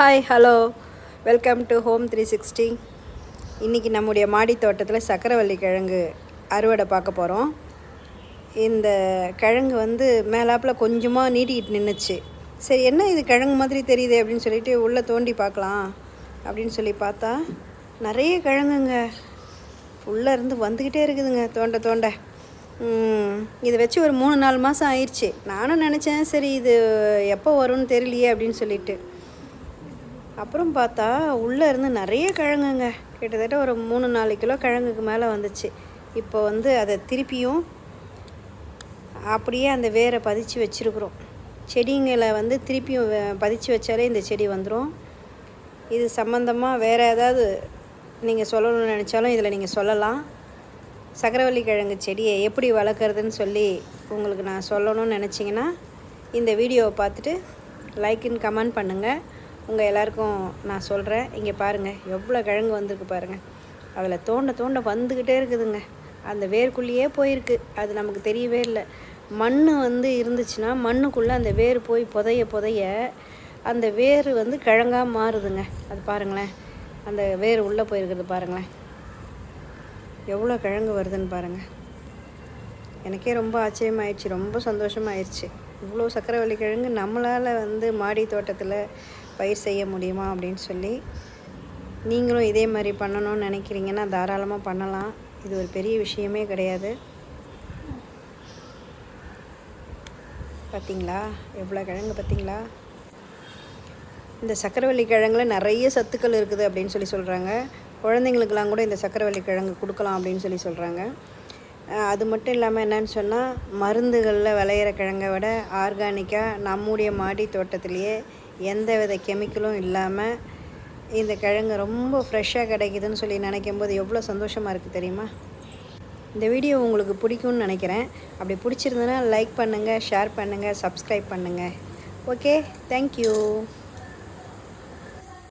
Hi hello welcome to home three sixty இன்றைக்கி நம்முடைய மாடி தோட்டத்தில் சக்கரவள்ளி கிழங்கு அறுவடை பார்க்க போகிறோம் இந்த கிழங்கு வந்து மேலாப்பில் கொஞ்சமாக நீட்டிக்கிட்டு நின்றுச்சு சரி என்ன இது கிழங்கு மாதிரி தெரியுது அப்படின்னு சொல்லிட்டு உள்ளே தோண்டி பார்க்கலாம் அப்படின்னு சொல்லி பார்த்தா நிறைய கிழங்குங்க. உள்ளே இருந்து வந்துக்கிட்டே இருக்குதுங்க தோண்ட தோண்ட. இதை வச்சு ஒரு மூணு நாலு மாதம் ஆயிடுச்சு. நானும் நினச்சேன் சரி இது எப்போ வரும்னு தெரியலையே அப்படின்னு சொல்லிட்டு. அப்புறம் பார்த்தா உள்ளே இருந்து நிறைய கிழங்குங்க. கிட்டத்தட்ட ஒரு மூணு நாலு கிலோ கிழங்குக்கு மேலே வந்துச்சு. இப்போ வந்து அதை திருப்பியும் அப்படியே அந்த வேரை பதிச்சு வச்சுருக்குறோம். செடிங்களை வந்து திருப்பியும் பதிச்சு வச்சாலே இந்த செடி வந்துடும் இது சம்மந்தமாக வேறு ஏதாவது நீங்கள் சொல்லணும்னு நினச்சாலும் இதில் நீங்கள் சொல்லலாம். சக்கரவள்ளி கிழங்கு செடியை எப்படி வளர்க்குறதுன்னு சொல்லி உங்களுக்கு நான் சொல்லணும்னு நினச்சிங்கன்னா இந்த வீடியோவை பார்த்துட்டு லைக் அண்ட் கமெண்ட் பண்ணுங்கள் உங்கள் எல்லாருக்கும் நான் சொல்கிறேன் இங்கே பாருங்கள் எவ்வளோ கிழங்கு வந்திருக்கு பாருங்கள் அதில் தோண்ட தோண்ட வந்துக்கிட்டே இருக்குதுங்க. அந்த வேர்க்குள்ளேயே போயிருக்கு. அது நமக்கு தெரியவே இல்லை. மண் வந்து இருந்துச்சுன்னா மண்ணுக்குள்ளே அந்த வேர் போய் புதைய புதைய அந்த வேர் வந்து கிழங்காக மாறுதுங்க. அது பாருங்களேன். அந்த வேர் உள்ளே போயிருக்கிறது பாருங்களேன். எவ்வளோ கிழங்கு வருதுன்னு பாருங்கள் எனக்கே ரொம்ப ஆச்சரியமாயிடுச்சு ரொம்ப சந்தோஷமாயிடுச்சு. இவ்வளோ சக்கரவள்ளி கிழங்கு நம்மளால் வந்து மாடி தோட்டத்தில் பயிர் செய்ய முடியுமா அப்படின்னு சொல்லி நீங்களும் இதே மாதிரி பண்ணணும்னு நினைக்கிறீங்கன்னா தாராளமாக பண்ணலாம். இது ஒரு பெரிய விஷயமே கிடையாது. பார்த்திங்களா எவ்வளோ கிழங்கு பார்த்திங்களா இந்த சக்கரவள்ளி கிழங்குல நிறைய சத்துக்கள் இருக்குது அப்படின்னு சொல்லி சொல்கிறாங்க குழந்தைங்களுக்கெல்லாம் கூட இந்த சக்கரவள்ளி கிழங்கு கொடுக்கலாம் அப்படின்னு சொல்லி சொல்கிறாங்க அது மட்டும் இல்லாமல் என்னன்னு சொன்னால் மருந்துகளில் விளையிற கிழங்கை விட ஆர்கானிக்காக நம்முடைய மாடி தோட்டத்திலேயே எந்த வித கெமிக்கலும் இல்லாமல் இந்த கிழங்கு ரொம்ப ஃப்ரெஷ்ஷாக கிடைக்குதுன்னு சொல்லி நினைக்கும் போது எவ்வளோ சந்தோஷமாக இருக்குது தெரியுமா? இந்த வீடியோ உங்களுக்கு பிடிக்கும்னு நினைக்கிறேன். அப்படி பிடிச்சிருந்ததுன்னா லைக் பண்ணுங்கள் ஷேர் பண்ணுங்கள் சப்ஸ்கிரைப் பண்ணுங்கள் ஓகே தேங்க்யூ